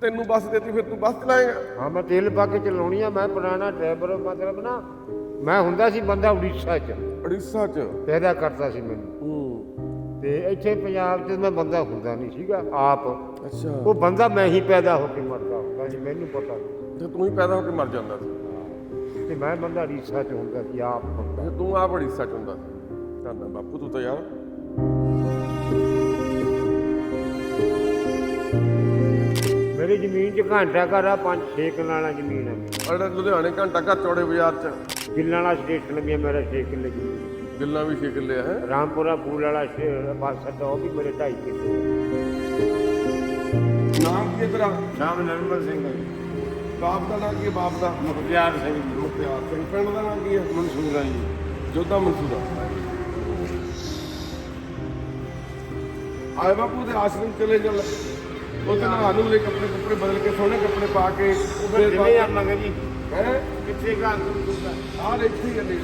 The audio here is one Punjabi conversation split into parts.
ਤੈਨੂੰ ਬੱਸ ਦੇਤੀ ਫਿਰ ਤੂੰ ਬੱਸ ਚਲਾਏਗਾ। ਹਾਂ ਮੈਂ ਤੇਲ ਪਾ ਕੇ ਚਲਾਉਣੀ ਆ ਮੈਂ ਪੁਰਾਣਾ ਡਰਾਈਵਰ ਮਤਲਬ ਨਾ ਮੈਂ ਹੁੰਦਾ ਸੀ ਬੰਦਾ ਉੜੀਸਾ 'ਚ। ਉੜੀਸਾ ਚ? ਪੈਦਾ ਕਰਦਾ ਸੀ ਮੈਨੂੰ। ਹੂੰ। ਤੇ ਇੱਥੇ ਪੰਜਾਬ 'ਚ ਮੈਂ ਬੰਦਾ ਹੁੰਦਾ ਨਹੀਂ ਸੀਗਾ ਆਪ। ਅੱਛਾ। ਉਹ ਬੰਦਾ ਮੈਂ ਹੀ ਪੈਦਾ ਹੋ ਕੇ ਮਰਦਾ ਹੁੰਦਾ ਸੀ ਮੈਨੂੰ ਪਤਾ। ਤੇ ਤੂੰ ਹੀ ਪੈਦਾ ਹੋ ਕੇ ਮਰ ਜਾਂਦਾ ਸੀ। ਤੇ ਮੈਂ ਬੰਦਾ ਉੜੀਸਾ 'ਚ ਹੁੰਦਾ ਸੀ ਆਪ ਬੰਦਾ। ਤੇ ਤੂੰ ਆਪ ਉੜੀਸਾ ਚ ਹੁੰਦਾ ਸੀ। ਧੰਨਾ ਬਾਪੂ ਤੂੰ ਤਾਂ ਯਾਰ। ਮੇਰੀ ਜ਼ਮੀਨ 'ਚ ਘੰਟਾ ਘਰ ਆ ਪੰਜ ਛੇ ਕਨਾਲਾਂ ਜ਼ਮੀਨ ਆ। ਅੜਾ ਲੁਧਿਆਣੇ ਘੰਟਾ ਘਰ ਚੌੜੇ ਬਾਜ਼ਾਰ ਚ। ਗਿੱਲਾਂ ਵਾਲਾ ਸਟੇਸ਼ਨ ਵੀ ਆ ਮੇਰਾ 6 ਕਿੱਲੇ ਜ਼ਮੀਨ। ਗਿੱਲਾਂ ਵੀ 6 ਕਿੱਲੇ ਹੈ? ਰਾਮਪੁਰਾ ਫੂਲ ਵਾਲਾ ਸ਼- ਬੱਸ ਅੱਡਾ ਉਹ ਵੀ ਮੇਰੇ 2.5 ਕਿੱਲੇ। ਨਾਮ ਕੀ ਹੈ ਤੇਰਾ? ਨਾਮ ਨਰਮਲ ਸਿੰਘ ਹੈ। ਬਾਪ ਦਾ ਨਾਮ ਕੀ ਹੈ? ਬਾਪ ਦਾ? ਮੁਖਤਿਆਰ ਸਿੰਘ। ਜੀ ਮੁਖਤਿਆਰ ਸਿੰਘ। ਪਿੰਡ ਦਾ ਨਾਮ ਕੀ ਹੈ? ਮਨਸੂਰ ਆ ਜੀ। ਜੋਧਾ ਮਨਸੂਰਾ। ਆਏ ਬਾਪੂ ਦੇ ਆਸ਼ਰਮ ਚਲੇ ਚੱਲ। ਉਹ ਤਾਂ ਨਹਾ ਨੂੰ ਲੈ ਕੱਪੜੇ ਕੱਪੜੇ ਬਦਲ ਕੇ ਸੋਹਣੇ ਕੱਪੜੇ ਪਾ ਕੇ ਉਹ ਫਿਰ ਜਿਵੇਂ ਆਵਾਂਗੇ ਜੀ? ਹੈ? ਕਿੱਥੇ ਗਾ ਗੁਰਦੁਆਰਾ ਆਹ ਇੱਥੇ ਹੀ ਨੇੜੇ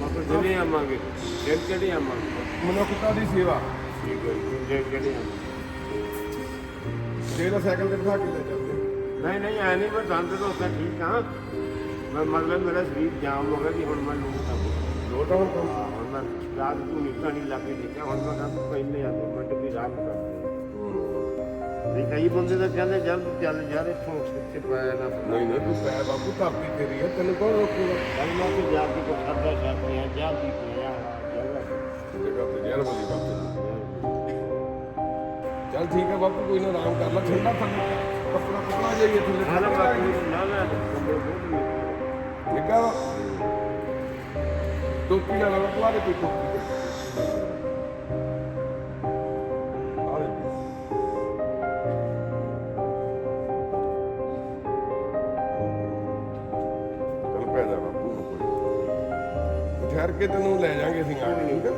ਬਾਬਾ ਜਿਵੇਂ ਆਵਾਂਗੇ ਦਿਨ ਕਿਹੜੇ ਆਵਾਂਗੇ? ਮਨੁੱਖਤਾ ਦੀ ਸੇਵਾ। ਠੀਕ ਹੈ ਜੀ ਕਿਹੜੇ ਆਵਾਂਗੇ? ਜਿਹੜਾ ਸਾਈਕਲ ਤੇ ਬਿਠਾ ਕੇ ਲੈ ਜਾਂਦੇ। ਨਹੀਂ ਨਹੀਂ ਐ ਨਹੀਂ ਮੈਂ ਦੰਦ ਤੋਂ ਤਾਂ ਠੀਕ ਹਾਂ। ਮੈਂ ਮਤਲਬ ਮੇਰਾ ਸਰੀਰ ਜਾਮ ਹੋ ਗਿਆ ਕਿ ਹੁਣ ਮੈਂ ਲੋਟ ਲੋਟਾ ਹੁਣ ਤੋਂ। ਹਾਂ, ਹੁਣ ਮੈਂ ਰਾਤ ਨੂੰ ਨਿਕਲ ਨਹੀਂ ਲੱਗੇ ਦੇਖਿਆ ਹੁਣ ਮੈਂ ਪਹਿਲੇ ਆ ਦੋ ਮਿੰਟ ਵੀ ਰਾਤ ਕਰਦੇ ਵੀ ਕਈ ਬੰਦੇ ਤਾਂ ਕਹਿੰਦੇ ਚੱਲ ਚੱਲ ਯਾਰ ਇੱਥੋਂ ਕਿੱਥੇ ਪਾਇਆ ਨਾ। ਨਹੀਂ ਨਹੀਂ ਤੂੰ ਪੈ ਬਾਪੂ ਧਰਤੀ ਤੇਰੀ ਹੈ ਤੈਨੂੰ ਕੌਣ ਰੋਕੂਗਾ? ਕੱਲ ਮੈਂ ਤੇ ਜਾ ਕੇ ਕੋ ਖਾਦਾ ਸਕਦੇ ਆ ਜਾ ਵੀ ਪਿਆ ਜਗ੍ਹਾ ਜਗ੍ਹਾ ਤੇ ਜ਼ਹਿਰ ਵਾਲੀ ਬਾਪੂ ਚੱਲ। ਠੀਕ ਹੈ ਬਾਪੂ ਕੋਈ ਨਾ ਆਰਾਮ ਕਰ ਲੈ ਠੰਡਾ ਥੱਲੇ ਕੱਪੜਾ ਕੱਪੜਾ ਜਾਈਏ ਥੱਲੇ। ਨਾ ਨਾ ਠੰਡਾ ਬਾਕੀ ਲੱਗੇ। ਨਾ ਨਾ। ਕੰਬਲ ਬਹੁਤ ਨਹੀਂ ਨਿੱਕਾ ਵਾ ਟੋਪੀ ਲਾ ਲਾ ਬਾਪੂ ਦੇ ਕੋਈ ਟੋਪੀ। ਠਹਿਰ ਤੈਨੂੰ ਲੈ ਜਾਾਂਗੇ ਅਸੀਂ ਆ ਕੇ। ਠੀਕ ਹੈ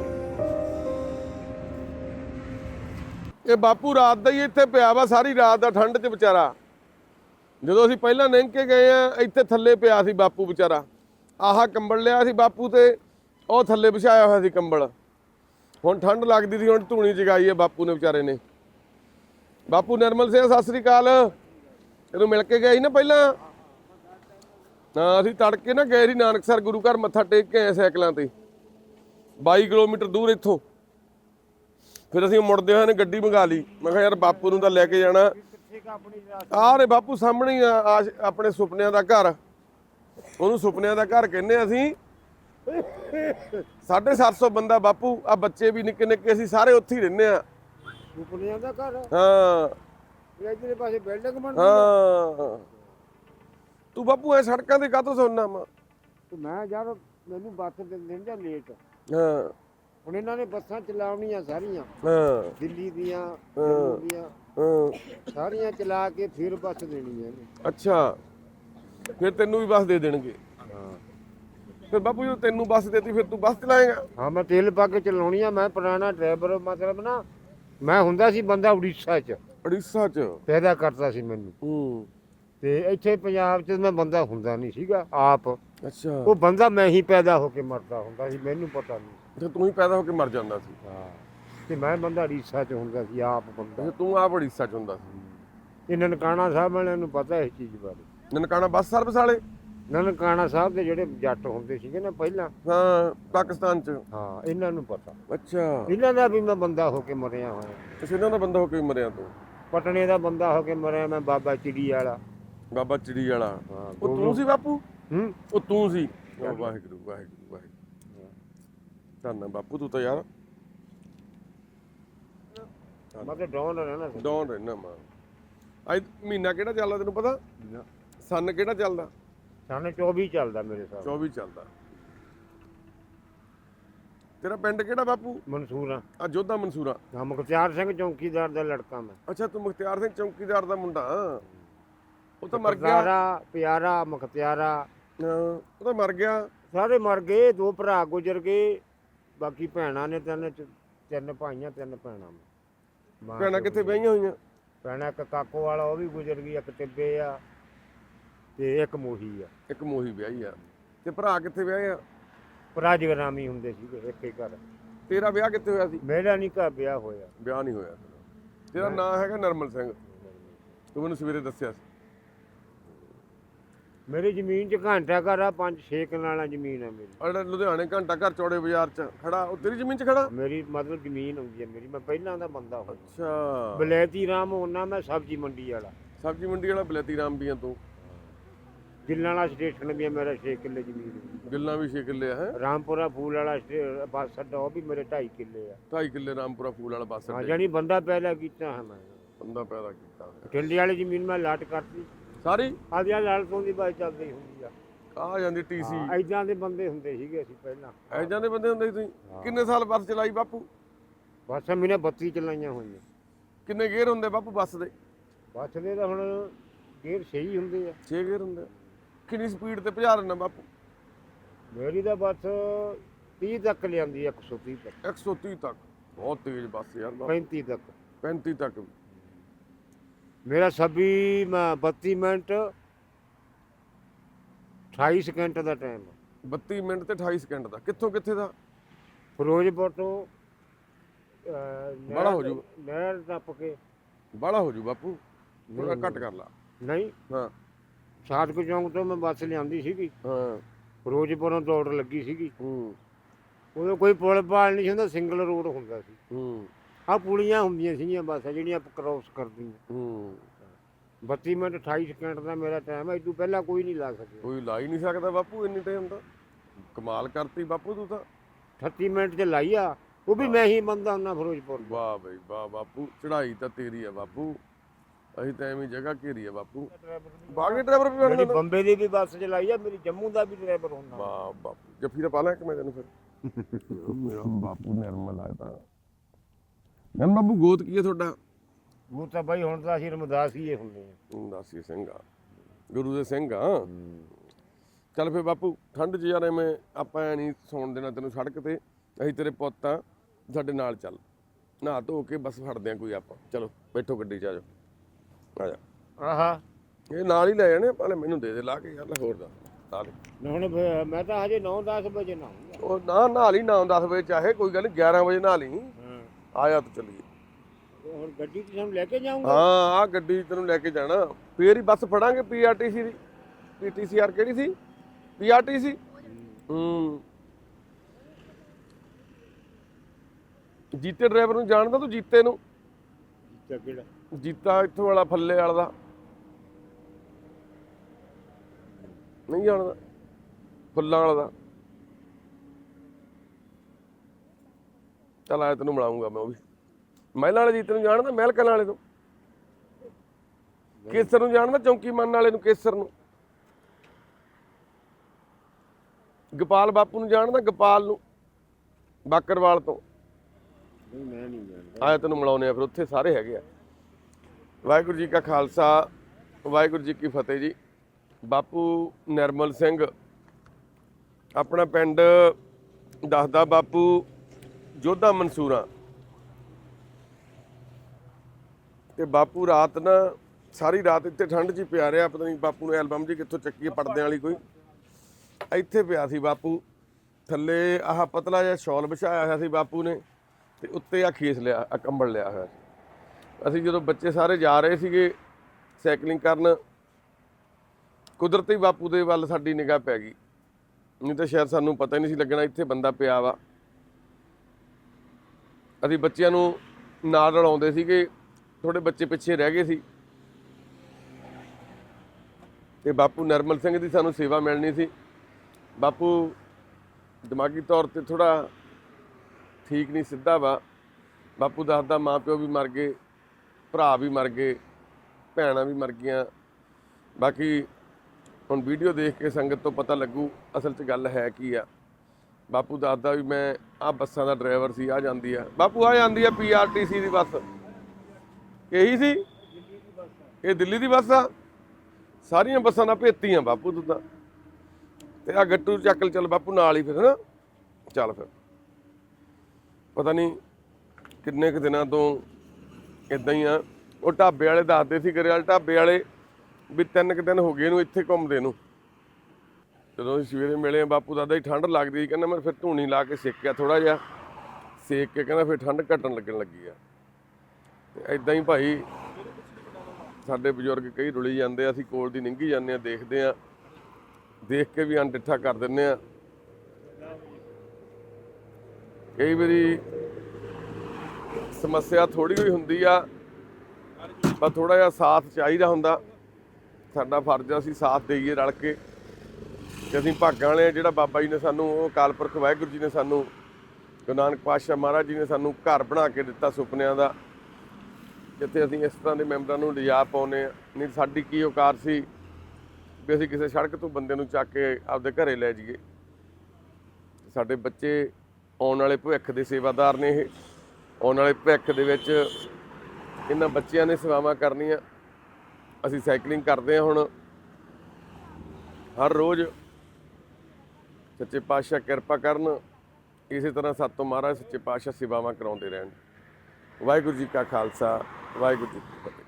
ਇਹ ਬਾਪੂ ਰਾਤ ਦਾ ਹੀ ਇੱਥੇ ਪਿਆ ਵਾ, ਸਾਰੀ ਰਾਤ ਦਾ ਠੰਡ 'ਚ ਵਿਚਾਰਾ। ਜਦੋਂ ਅਸੀਂ ਪਹਿਲਾਂ ਲੰਘ ਕੇ ਗਏ ਆ, ਇੱਥੇ ਥੱਲੇ ਪਿਆ ਸੀ ਬਾਪੂ ਵਿਚਾਰਾ। ਆਹਾ ਕੰਬਲ ਲਿਆ ਸੀ ਬਾਪੂ ਤੇ, ਉਹ ਥੱਲੇ ਵਿਛਾਇਆ ਹੋਇਆ ਸੀ ਕੰਬਲ। ਹੁਣ ਠੰਡ ਲੱਗਦੀ ਸੀ, ਹੁਣ ਧੂਣੀ ਜਗਾਈ ਹੈ ਬਾਪੂ ਨੇ ਵਿਚਾਰੇ ਨੇ। ਬਾਪੂ ਨਿਰਮਲ ਸਿੰਘ, ਸਤਿ ਸ੍ਰੀ ਅਕਾਲ। ਇਹਨੂੰ ਮਿਲ ਕੇ ਗਏ ਸੀ ਨਾ ਪਹਿਲਾਂ? ਹਾਂ ਅਸੀਂ ਤੜਕੇ ਨਾ ਗਏ ਸੀ ਨਾਨਕਸਰ ਗੁਰੂ ਘਰ ਮੱਥਾ ਟੇਕ ਕੇ ਆਏ ਸਾਈਕਲਾਂ ਤੇ। 22 ਕਿਲੋਮੀਟਰ ਦੂਰ ਇੱਥੋਂ। ਫਿਰ ਅਸੀਂ ਮੁੜਦੇ ਹੋਏ ਨੇ ਗੱਡੀ ਮੰਗਾ ਲਈ। ਮੈਂ ਕਿਹਾ ਯਾਰ ਬਾਪੂ ਨੂੰ ਤਾਂ ਲੈ ਕੇ ਜਾਣਾ। ਆਹ ਰੇ ਬਾਪੂ ਸਾਹਮਣੇ ਹੀ ਆ ਆਪਣੇ ਸੁਪਨਿਆਂ ਦਾ ਘਰ। ਉਹਨੂੰ ਸੁਪਨਿਆਂ ਦਾ ਘਰ ਕਹਿੰਦੇ ਆ ਅਸੀਂ। 750 ਬੰਦਾ ਬਾਪੂ ਆ ਬੱਚੇ ਵੀ ਨਿੱਕੇ ਨਿੱਕੇ ਅਸੀਂ ਸਾਰੇ ਉੱਥੇ ਹੀ ਰਹਿੰਦੇ ਆ। ਸੁਪਨਿਆਂ ਦਾ ਘਰ? ਹਾਂ। ਇਹ ਇਧਰਲੇ ਪਾਸੇ ਬਿਲਡਿੰਗ ਬਣ ਹਾਂ। ਤੂੰ ਬਾਪੂ ਐ ਸੜਕਾਂ ਤੇ ਕਾਹਤੋਂ ਸੌਣਾ ਵਾ? ਤੇ ਮੈਂ ਯਾਰ ਮੈਨੂੰ ਬੱਸ ਦਿੰਦੇ ਨੇ ਜਾਂ ਲੇਟ ਹਾਂ। ਹੁਣ ਇਹਨਾਂ ਨੇ ਬੱਸਾਂ ਚਲਾਉਣੀਆਂ ਸਾਰੀਆਂ। ਹਾਂ। ਦਿੱਲੀ ਦੀਆਂ ਜੰਮੂ ਦੀਆਂ। ਹਾਂ। ਸਾਰੀਆਂ ਚਲਾ ਕੇ ਫਿਰ ਬੱਸ ਦੇਣੀ ਹੈ ਇਹਨੇ। ਅੱਛਾ। ਫਿਰ ਤੈਨੂੰ ਵੀ ਬੱਸ ਦੇ ਦੇਣਗੇ? ਹਾਂ। ਫਿਰ ਬਾਪੂ ਜਦੋਂ ਤੈਨੂੰ ਬੱਸ ਦੇਤੀ ਫਿਰ ਤੂੰ ਬੱਸ ਚਲਾਏਗਾ? ਹਾਂ ਮੈਂ ਤੇਲ ਪਾ ਕੇ ਚਲਾਉਣੀ ਆ ਮੈਂ ਪੁਰਾਣਾ ਡਰਾਈਵਰ ਮਤਲਬ ਨਾ ਮੈਂ ਹੁੰਦਾ ਸੀ ਬੰਦਾ ਉੜੀਸਾ 'ਚ। ਉੜੀਸਾ ਚ? ਪੈਦਾ ਕਰਦਾ ਸੀ ਮੈਨੂੰ। ਹੂੰ। ਤੇ ਇੱਥੇ ਪੰਜਾਬ 'ਚ ਮੈਂ ਬੰਦਾ ਹੁੰਦਾ ਨਹੀਂ ਸੀਗਾ ਆਪ। ਅੱਛਾ। ਉਹ ਬੰਦਾ ਮੈਂ ਹੀ ਪੈਦਾ ਹੋ ਕੇ ਮਰਦਾ ਹੁੰਦਾ ਸੀ ਮੈਨੂੰ ਪਤਾ ਨਹੀਂ। ਤੇ ਤੂੰ ਹੀ ਪੈਦਾ ਹੋ ਕੇ ਮਰ ਜਾਂਦਾ ਸੀ। ਹਾਂ ਤੇ ਮੈਂ ਬੰਦਾ ਉੜੀਸਾ 'ਚ ਹੁੰਦਾ ਸੀ ਆਪ ਬੰਦਾ। ਤੇ ਤੂੰ ਆਪ ਉੜੀਸਾ ਚ ਹੁੰਦਾ ਸੀ। ਇਹ ਨਨਕਾਣਾ ਸਾਹਿਬ ਵਾਲਿਆਂ ਨੂੰ ਪਤਾ ਇਸ ਚੀਜ਼ ਬਾਰੇ? ਨਨਕਾਣਾ ਬੱਸ ਸਰਵਿਸ ਵਾਲੇ? ਨਨਕਾਣਾ ਸਾਹਿਬ ਦੇ ਜਿਹੜੇ ਜੱਟ ਹੁੰਦੇ ਸੀਗੇ ਨਾ ਪਹਿਲਾਂ? ਹਾਂ ਪਾਕਿਸਤਾਨ ਚ। ਹਾਂ ਇਹਨਾਂ ਨੂੰ ਪਤਾ। ਅੱਛਾ। ਇਹਨਾਂ ਦਾ ਵੀ ਮੈਂ ਬੰਦਾ ਹੋ ਕੇ ਮਰਿਆ ਹੋਇਆ। ਕਿਸੇ ਇਹਨਾਂ ਦਾ ਬੰਦਾ ਹੋ ਕੇ ਮਰਿਆ ਤੂੰ? ਪਟਨੇ ਦਾ ਬੰਦਾ ਹੋ ਕੇ ਮਰਿਆ ਮੈਂ ਬਾਬਾ ਚਿੜੀ ਵਾਲਾ। ਬਾਬਾ ਚਿੜੀ ਵਾਲਾ। ਹਾਂ ਉਹ ਤੂੰ ਸੀ ਬਾਪੂ? ਹੂੰ? ਉਹ ਤੂੰ ਸੀ। ਉਹ ਵਾਹਿਗੁਰੂ ਵਾਹਿਗੁਰੂ ਵਾਹਿਗੁਰੂ। ਧੰਨ ਬਾਪੂ ਤੂੰ ਤਾਂ ਯਾਰ। ਮੈਂ ਤਾਂ ਡਾਉਨ ਰਹਿਣਾ ਸੀ ਡੌਨ ਰਹਿਣਾ ਮਾਂ। ਅੱਜ ਮਹੀਨਾ ਕਿਹੜਾ ਚੱਲਦਾ ਤੈਨੂੰ ਪਤਾ? ਸੰਨ ਕਿਹੜਾ ਚੱਲਦਾ? ਸਾਨੇ 24 ਚੱਲਦਾ ਮੇਰੇ ਸਾਹ 24 ਚੱਲਦਾ। ਤੇਰਾ ਪਿੰਡ ਕਿਹੜਾ ਬਾਪੂ? ਮਨਸੂਰਾ। ਆ ਜੋਧਾ ਮਨਸੂਰਾ। ਹਾਂ ਮੁਖਤਿਆਰ ਸਿੰਘ ਚੌਂਕੀਦਾਰ ਦਾ ਲੜਕਾ ਮੈਂ। ਅੱਛਾ ਤੂੰ ਮੁਖਤਿਆਰ ਸਿੰਘ ਚੌਕੀਦਾਰ ਦਾ ਮੁੰਡਾ। ਉਹ ਤਾਂ ਮਰ ਗਿਆ। ਪਿਆਰਾ ਪਿਆਰਾ ਮੁਖਤਿਆਰਾ। ਹਾਂ, ਉਹ ਤਾਂ ਮਰ ਗਿਆ। ਸਾਰੇ ਮਰ ਗਏ ਦੋ ਭਰਾ ਗੁਜ਼ਰ ਗਏ। ਬਾਕੀ ਭੈਣਾਂ ਨੇ ਤਿੰਨ ਤਿੰਨ ਭਾਈਆਂ ਤਿੰਨ ਭੈਣਾਂ। ਮਾਂ ਭੈਣਾਂ ਕਿੱਥੇ ਬਹੀਆਂ ਹੋਈਆਂ? ਭੈਣਾਂ ਇੱਕ ਕਾਕੋ ਵਾਲਾ ਉਹ ਵੀ ਗੁਜ਼ਰ ਗਈ ਇੱਕ ਟਿੱਬੇ ਆ ਤੇ ਇੱਕ ਮੋਹੀ ਆ। ਇੱਕ ਮੋਹੀ ਵਿਆਹੀ ਆ। ਤੇ ਭਰਾ ਕਿੱਥੇ ਵਿਆਹੇ ਆ? ਭਰਾ ਜਗਰਾਮੀ ਹੁੰਦੇ ਸੀਗੇ ਇੱਕ ਹੀ ਘਰ। ਤੇਰਾ ਵਿਆਹ ਕਿੱਥੇ ਹੋਇਆ ਸੀ? ਮੇਰਾ ਨਹੀਂ ਘਰ ਵਿਆਹ ਹੋਇਆ। ਵਿਆਹ ਨਹੀਂ ਹੋਇਆ। ਤੇਰਾ ਨਾਂ ਹੈਗਾ ਨਰਮਲ ਸਿੰਘ। ਤੂੰ ਮੈਨੂੰ ਸਵੇਰੇ ਦੱਸਿਆ ਸੀ। ਮੇਰੀ ਜ਼ਮੀਨ 'ਚ ਘੰਟਾ ਘਰ ਆ 5-6 ਕਨਾਲਾਂ ਜ਼ਮੀਨ ਆ ਮੇਰੀ। ਜਿਹੜਾ ਲੁਧਿਆਣੇ ਘੰਟਾ ਘਰ ਚੌੜੇ ਬਾਜ਼ਾਰ 'ਚ ਖੜਾ ਉਹ ਤੇਰੀ ਜ਼ਮੀਨ 'ਚ ਖੜਾ? ਮੇਰੀ ਮਤਲਬ ਜ਼ਮੀਨ ਹੁੰਦੀ ਹੈ ਮੇਰੀ ਮੈਂ ਪਹਿਲਾਂ ਦਾ ਬੰਦਾ ਹਾਂ। ਅੱਛਾ। ਬਲੈਤੀ ਰਾਮ ਹੋਣਾ ਮੈਂ ਸਬਜ਼ੀ ਮੰਡੀ ਵਾਲਾ। ਸਬਜ਼ੀ ਮੰਡੀ ਵਾਲਾ ਬਲੈਤੀ ਰਾਮ ਵੀ ਆ ਤੂੰ? ਗਿੱਲਾਂ ਵਾਲਾ ਸਟੇਸ਼ਨ ਵੀ ਆ ਮੇਰਾ 6 ਕਿੱਲੇ ਜ਼ਮੀਨ। ਹੈ। ਗਿੱਲਾਂ ਵੀ 6 ਕਿੱਲੇ ਆ ਹੈ? ਰਾਮਪੁਰਾ ਫੂਲ ਵਾਲਾ ਸਟੇ- ਬੱਸ ਅੱਡਾ ਉਹ ਵੀ ਮੇਰੇ 2.5 ਕਿੱਲੇ ਆ। 2.5 ਕਿੱਲੇ ਰਾਮਪੁਰਾ ਫੂਲ ਵਾਲਾ ਬੱਸ ਹਾਂ ਅੱਡੇ ਜਾਨੀ ਬੰਦਾ ਪਹਿਲਾਂ ਕੀਤਾ ਹੈ ਮੈਂ। ਬੰਦਾ ਪੈਦਾ ਕੀਤਾ। ਟਿੰਡੇ ਵਾਲੀ ਜ਼ਮੀਨ ਮੈਂ ਲਾਟ ਕਰਤੀ। ਸਾਰੀ? ਆਦਿਆ ਲਾਲ ਤੋਂ ਦੀ ਬਾਈ ਚੱਲਦੀ ਹੁੰਦੀ ਆ। ਆ ਜਾਂਦੀ ਟੀਸੀ ਐਦਾਂ ਦੇ ਬੰਦੇ ਹੁੰਦੇ ਸੀਗੇ ਅਸੀਂ ਪਹਿਲਾਂ। ਐਜਾਂ ਦੇ ਬੰਦੇ ਹੁੰਦੇ ਸੀ ਤੁਸੀਂ? ਕਿੰਨੇ ਸਾਲ ਬੱਸ ਚਲਾਈ ਬਾਪੂ? ਬੱਸ ਮੈਨੇ 32 ਚਲਾਈਆਂ ਹੋਈਆਂ। ਕਿੰਨੇ ਗੇਅਰ ਹੁੰਦੇ ਬਾਪੂ ਬੱਸ ਦੇ? ਬੱਸ ਦੇ ਤਾਂ ਹੁਣ ਗੇਰ ਸਹੀ ਹੁੰਦੇ ਆ। 6 ਗੇਅਰ ਹੁੰਦੇ ਆ। ਕਿੰਨੀ ਸਪੀਡ ਤੇ ਭਜਾ ਲੈਣਾ ਬਾਪੂ? ਮੇਰੀ ਤਾਂ ਬੱਸ 30 ਤੱਕ ਲਿਆਂਦੀ ਆ, 130 ਤੱਕ। 130 ਤੱਕ। ਬਹੁਤ ਤੇਜ਼ ਬੱਸ ਯਾਰ ਬਾਪੂ। 35 ਤੱਕ। 35 ਤੱਕ ਮੇਰਾ ਸਭੀ ਮੈਂ 32 ਮਿੰਟ 28 ਸਕਿੰਟ ਦਾ ਟਾਈਮ 32 ਮਿੰਟ ਤੇ 28 ਸਕਿੰਟ ਦਾ। ਕਿੱਥੋਂ ਕਿੱਥੇ ਦਾ? ਫਿਰੋਜ਼ਪੁਰ ਤੋਂ ਅਹ, ਨਹਿਰ- ਬੜਾ ਹੋ ਜਾਊ। ਨਹਿਰ ਟੱਪ ਕੇ। ਬਾਹਲਾ ਹੋ ਜੂ ਬਾਪੂ। ਥੋੜਾ ਘੱਟ ਕਰ ਲਾ। ਨਹੀਂ। ਹਾਂ। ਸਾਧਕ ਚੌਂਕ ਤੋਂ ਮੈਂ ਬੱਸ ਲਿਆਂਦੀ ਸੀਗੀ। ਹਾਂ। ਫਿਰੋਜ਼ਪੁਰੋਂ ਦੌੜ ਲੱਗੀ ਸੀਗੀ। ਹੂੰ। ਉਦੋਂ ਕੋਈ ਪੁਲ ਪਾਲ ਨਹੀਂ ਸੀ ਹੁੰਦਾ ਸਿੰਗਲ ਰੋਡ ਹੁੰਦਾ ਸੀ। ਹੂੰ। ਆਹ ਪੁਲੀਆਂ ਹੁੰਦੀਆਂ ਸੀਗੀਆਂ ਬੱਸ ਜਿਹੜੀਆਂ ਕ੍ਰੋਸ ਕਰਦੀਆਂ। ਹੂੰ। 32 ਮਿੰਟ 28 ਸਕਿੰਟ ਦਾ ਮੇਰਾ ਟਾਈਮ ਹੈ ਇਦੋਂ ਪਹਿਲਾਂ ਕੋਈ ਨਹੀਂ ਲਾ ਸਕਿਆ ਕੋਈ ਲਾ ਹੀ ਨਹੀਂ ਸਕਦਾ ਬਾਪੂ ਇੰਨੀ ਟਾਈਮ ਦਾ ਕਮਾਲ ਕਰਤੀ ਬਾਪੂ ਤੂੰ ਤਾਂ। 38 ਮਿੰਟ ਚ ਲਾਈ ਆ ਉਹ ਵੀ ਮੈਂ ਹੀ ਬੰਦਾ ਹੁੰਨਾ ਫਿਰੋਜ਼ਪੁਰ। ਵਾਹ ਬਈ ਵਾਹ ਬਾਪੂ ਚੜਾਈ ਤਾਂ ਤੇਰੀ ਆ ਬਾਪੂ। ਅਸੀਂ ਤਾਂ ਐਵੇਂ ਜਗ੍ਹਾ ਘੇਰੀ ਆ ਬਾਪੂ। ਬਾਗੇ ਡਰਾਈਵਰ ਵੀ ਮੇਰੀ ਬਣਨਾ ਬੰਬੇ ਦੀ ਵੀ ਬੱਸ ਚਲਾਈ ਆ ਮੇਰੀ ਜੰਮੂ ਦਾ ਵੀ ਡਰਾਈਵਰ ਹੁੰਦਾ। ਵਾਹ ਬਾਪੂ ਜੱਫੀ ਦਾ ਪਾ ਲੈ ਕਿ ਮੈਂ ਤੈਨੂੰ ਫਿਰ। ਮੇਰਾ ਬਾਪੂ ਨਿਰਮਲ ਆਇਆ ਨਨ ਬਾਬੂ ਗੋਤ ਕੀ ਹੈ ਤੁਹਾਡਾ? ਉਹ ਤਾਂ ਬਾਈ ਹੁਣ ਤਾਂ ਅਸੀਂ ਰਮਦਾਸ ਹੀ ਹੁੰਦੇ ਆ। ਦਾਸੀ ਸਿੰਘ ਆ। ਗੁਰੂ ਦੇ ਸਿੰਘ ਆ। ਚੱਲ ਫੇ ਬਾਪੂ ਠੰਡ 'ਚ ਯਾਰ ਐਵੇਂ ਆਪਾਂ ਐ ਨਹੀਂ ਸੌਣ ਦੇਣਾ ਤੈਨੂੰ ਸੜਕ ਤੇ। ਅਸੀਂ ਤੇਰੇ ਪੁੱਤ ਆ ਸਾਡੇ ਨਾਲ ਚੱਲ। ਨਹਾ ਧੋ ਕੇ ਬਸ ਫੜਦੇ ਆ ਕੋਈ ਆਪਾਂ। ਚਲੋ ਬੈਠੋ ਗੱਡੀ 'ਚ ਆ ਜਾਓ। ਆ ਜਾ। ਆਹਾ। ਇਹ ਨਾਲ ਹੀ ਲੈ ਜਾਣੇ ਭਾਲੇ ਮੈਨੂੰ ਦੇ ਦੇ ਲਾ ਕੇ ਯਾਰ ਲੈ ਹੋਰ ਦਾ। ਲਾ ਦੇ ਹੁਣ ਮੈਂ ਤਾਂ ਹਜੇ 9-10 ਵਜੇ ਨਾ ਉਹ ਨਾ ਨਹਾ ਲਈ 9-10 ਵਜੇ ਚਾਹੇ ਕੋਈ ਗੱਲ ਨੀ 11 ਵਜੇ ਨਹਾ ਲਈ। ਆ ਜਾ ਤੂੰ ਚੱਲੀਏ। ਹੁਣ ਗੱਡੀ ਤੇ ਸਾਨੂੰ ਲੈ ਕੇ ਜਾਊਂਗਾ? ਹਾਂ ਆ ਗੱਡੀ ਤੈਨੂੰ ਲੈ ਕੇ ਜਾਣਾ। ਫੇਰ ਹੀ ਬੱਸ ਫੜਾਂਗੇ ਪੀਆਰਟੀਸੀ ਦੀ। ਪੀਟੀਸੀਆਰ ਕਿਹੜੀ ਸੀ? ਪੀਆਰਟੀਸੀ ਹੂੰ। ਜੀਤੇ ਡਰਾਈਵਰ ਨੂੰ ਜਾਣਦਾ ਤੂੰ ਜੀਤੇ ਨੂੰ? ਤਾਂ ਕਿਹੜਾ? ਜੀਤਾ ਇੱਥੋਂ ਵਾਲਾ ਫੱਲੇ ਵਾਲਾ ਦਾ। ਨਹੀਂ ਜਾਣਦਾ। ਫੁੱਲਾਂ ਵਾਲਾ ਦਾ। ਚੱਲ ਆਇਆ ਤੈਨੂੰ ਮਿਲਾਉਂਗਾ ਮੈਂ ਉਹ ਵੀ। ਮਹਿਲਾ ਵਾਲੇ ਜੀਤੇ ਨੂੰ ਜਾਣਦਾ ਮਹਿਲ ਕਲਾਂ ਵਾਲੇ ਤੋਂ। ਕੇਸਰ ਨੂੰ ਜਾਣਦਾ ਚੌਂਕੀ ਮੰਨ ਵਾਲੇ ਨੂੰ ਕੇਸਰ ਨੂੰ। ਗੋਪਾਲ ਬਾਪੂ ਨੂੰ ਜਾਣਦਾ ਗੋਪਾਲ ਨੂੰ ਬਾਕਰਵਾਲ ਤੋਂ। ਨਹੀਂ ਮੈਂ ਨਹੀਂ ਜਾਣਦਾ। ਆਇਆ ਤੈਨੂੰ ਮਿਲਾਉਨੇ ਆ ਫਿਰ ਉੱਥੇ ਸਾਰੇ ਹੈਗੇ ਆ। ਵਾਹਿਗੁਰੂ ਜੀ ਕਾ ਖਾਲਸਾ ਵਾਹਿਗੁਰੂ ਜੀ ਕੀ ਫਤਿਹ ਜੀ। ਬਾਪੂ ਨਿਰਮਲ ਸਿੰਘ ਆਪਣਾ ਪਿੰਡ ਦੱਸਦਾ ਬਾਪੂ ਜੋਧਾ ਮਨਸੂਰਾ। ਤੇ ਬਾਪੂ ਰਾਤ ਨਾ, ਸਾਰੀ ਰਾਤ ਇੱਥੇ ਠੰਡ 'ਚ ਹੀ ਪਿਆ ਰਿਹਾ, ਪਤਾ ਨਹੀਂ ਬਾਪੂ ਨੂੰ ਐਲਬਮ ਜੀ ਕਿੱਥੋਂ ਚੱਕੀ ਹੈ ਪਰਦਿਆਂ ਵਾਲੀ ਕੋਈ। ਇੱਥੇ ਪਿਆ ਸੀ ਬਾਪੂ। ਥੱਲੇ ਆਹ ਪਤਲਾ ਜਿਹਾ ਸ਼ਾਲ ਵਿਛਾਇਆ ਹੋਇਆ ਸੀ ਬਾਪੂ ਨੇ ਤੇ ਉੱਤੇ ਆ ਖੇਸ ਲਿਆ ਆ ਕੰਬਲ ਲਿਆ ਹੋਇਆ ਸੀ। ਅਸੀਂ ਜਦੋਂ ਬੱਚੇ ਸਾਰੇ ਜਾ ਰਹੇ ਸੀਗੇ ਸਾਈਕਲਿੰਗ ਕਰਨ, ਕੁਦਰਤੀ ਬਾਪੂ ਦੇ ਵੱਲ ਸਾਡੀ ਨਿਗਾਹ ਪੈ ਗਈ। ਨਹੀਂ ਤਾਂ ਸ਼ਾਇਦ ਸਾਨੂੰ ਪਤਾ ਹੀ ਨਹੀਂ ਸੀ ਲੱਗਣਾ ਇੱਥੇ ਬੰਦਾ ਪਿਆ ਵਾ। ਅਸੀਂ ਬੱਚਿਆਂ ਨੂੰ ਨਾਲ ਰਲਾਉਂਦੇ ਸੀਗੇ ਥੋੜੇ ਬੱਚੇ ਪਿੱਛੇ ਰਹਿ ਗਏ ਸੀ। ਤੇ ਬਾਪੂ ਨਰਮਲ ਸਿੰਘ ਦੀ ਸਾਨੂੰ ਸੇਵਾ ਮਿਲਣੀ ਸੀ। ਬਾਪੂ ਦਿਮਾਗੀ ਤੌਰ ਤੇ ਥੋੜਾ ਠੀਕ ਨਹੀਂ, ਸਿੱਧਾ ਵਾ। ਬਾਪੂ ਦੱਸਦਾ ਮਾਂ ਪਿਓ ਵੀ ਮਰ ਗਏ, ਭਰਾ ਵੀ ਮਰ ਗਏ, ਭੈਣਾਂ ਵੀ ਮਰ ਗਈਆਂ। ਬਾਕੀ ਹੁਣ ਵੀਡੀਓ ਦੇਖ ਕੇ ਸੰਗਤ ਤੋਂ ਪਤਾ ਲੱਗੂ ਅਸਲ 'ਚ ਗੱਲ ਹੈ ਕੀ ਆ। ਬਾਪੂ ਦੱਸਦਾ ਵੀ ਮੈਂ ਆ ਬੱਸਾਂ ਦਾ ਡਰਾਈਵਰ ਸੀ, ਆ ਜਾਂਦੀ ਆ। ਬਾਪੂ, ਆ ਜਾਂਦੀ ਆ ਪੀਆਰਟੀਸੀ ਦੀ ਬੱਸ। ਇਹੀ ਸੀ? ਇਹ ਦਿੱਲੀ ਦੀ ਬੱਸ ਆ? ਸਾਰੀਆਂ ਬੱਸਾਂ ਦਾ ਭੇਤੀਆਂ ਬਾਪੂ ਤੂੰ ਤਾਂ। ਤੇ ਆ ਗੱਟੂ ਚੱਕ, ਚੱਲ ਬਾਪੂ ਨਾਲ ਹੀ ਫਿਰ ਨਾ ਚੱਲ ਫਿਰ। ਪਤਾ ਨਹੀਂ ਕਿੰਨੇ ਕੁ ਦਿਨਾਂ ਤੋਂ ਇਦਾਂ ਹੀ ਆ। ਉਹ ਢਾਬੇ ਵਾਲੇ ਦੱਸਦੇ ਸੀ ਗਰੇਵਾਲ ਢਾਬੇ ਵਾਲੇ ਵੀ ਤਿੰਨ ਕੁ ਦਿਨ ਹੋ ਗਏ ਇਹਨੂੰ ਇੱਥੇ ਘੁੰਮਦੇ ਨੂੰ। ਜਦੋਂ ਅਸੀਂ ਸਵੇਰੇ ਮਿਲੇ ਬਾਪੂ ਦਾਦਾ ਜੀ ਠੰਡ ਲੱਗਦੀ ਕਹਿੰਦਾ ਮੈਂ ਫਿਰ ਧੂਣੀ ਲਾ ਕੇ ਸੇਕਿਆ ਥੋੜਾ ਜਿਹਾ। ਸੇਕ ਕੇ ਕਹਿੰਦਾ ਫਿਰ ਠੰਡ ਘਟਣ ਲੱਗਣ ਲੱਗੀ ਆ। ਤੇ ਇਦਾਂ ਹੀ ਭਾਈ ਸਾਡੇ ਬਜ਼ੁਰਗ ਕਈ ਰੁਲੀ ਜਾਂਦੇ ਆ, ਅਸੀਂ ਕੋਲ ਦੀ ਨਿੰਗੀ ਜਾਂਦੇ ਆ, ਦੇਖਦੇ ਆ। ਦੇਖ ਕੇ ਵੀ ਅਣਡਿੱਠਾ ਕਰ ਦਿੰਦੇ ਆ। ਕਈ ਵਾਰੀ ਸਮੱਸਿਆ ਥੋੜੀ ਹੋਈ ਹੁੰਦੀ ਆ, ਪਰ ਥੋੜਾ ਜਿਹਾ ਸਾਥ ਚਾਹੀਦਾ ਹੁੰਦਾ। ਸਾਡਾ ਫਰਜ਼ ਆ ਅਸੀਂ ਸਾਥ ਦੇਈਏ ਰਲ ਕੇ। ਕਿ ਅਸੀਂ ਭਾਗਾਂ ਵਾਲੇ ਆ ਜਿਹੜਾ ਬਾਬਾ ਜੀ ਨੇ ਸਾਨੂੰ, ਉਹ ਅਕਾਲ ਪੁਰਖ ਵਾਹਿਗੁਰੂ ਜੀ ਨੇ ਸਾਨੂੰ, ਗੁਰੂ ਨਾਨਕ ਪਾਤਸ਼ਾਹ ਮਹਾਰਾਜ ਜੀ ਨੇ ਸਾਨੂੰ ਘਰ ਬਣਾ ਕੇ ਦਿੱਤਾ ਸੁਪਨਿਆਂ ਦਾ, ਜਿੱਥੇ ਅਸੀਂ ਇਸ ਤਰ੍ਹਾਂ ਦੇ ਮੈਂਬਰਾਂ ਨੂੰ ਲਿਜਾ ਪਾਉਨੇ ਆ ਨਹੀਂ, ਸਾਡੀ ਕੀ ਔਕਾਰ ਸੀ ਵੀ ਅਸੀਂ ਕਿਸੇ ਸੜਕ ਤੋਂ ਬੰਦੇ ਨੂੰ ਚੱਕ ਕੇ ਆਪਦੇ ਘਰੇ ਲੈ ਜਾਈਏ। ਸਾਡੇ ਬੱਚੇ ਆਉਣ ਵਾਲੇ ਭਵਿੱਖ ਦੇ ਸੇਵਾਦਾਰ ਨੇ ਇਹ। ਆਉਣ ਵਾਲੇ ਭਵਿੱਖ ਦੇ ਵਿੱਚ ਇਹਨਾਂ ਬੱਚਿਆਂ ਨੇ ਸੇਵਾਵਾਂ ਕਰਨੀਆਂ। ਅਸੀਂ ਸਾਈਕਲਿੰਗ ਕਰਦੇ ਹਾਂ ਹੁਣ। ਹਰ ਰੋਜ਼ ਸੱਚੇ ਪਾਤਸ਼ਾਹ ਕਿਰਪਾ ਕਰਨ, ਇਸੇ ਤਰ੍ਹਾਂ ਸਾਤੋਂ ਮਹਾਰਾਜ ਸੱਚੇ ਪਾਤਸ਼ਾਹ ਸੇਵਾਵਾਂ ਕਰਾਉਂਦੇ ਰਹਿਣ। ਵਾਹਿਗੁਰੂ ਜੀ ਕਾ ਖਾਲਸਾ, ਵਾਹਿਗੁਰੂ ਜੀ ਕੀ ਫਤਿਹ।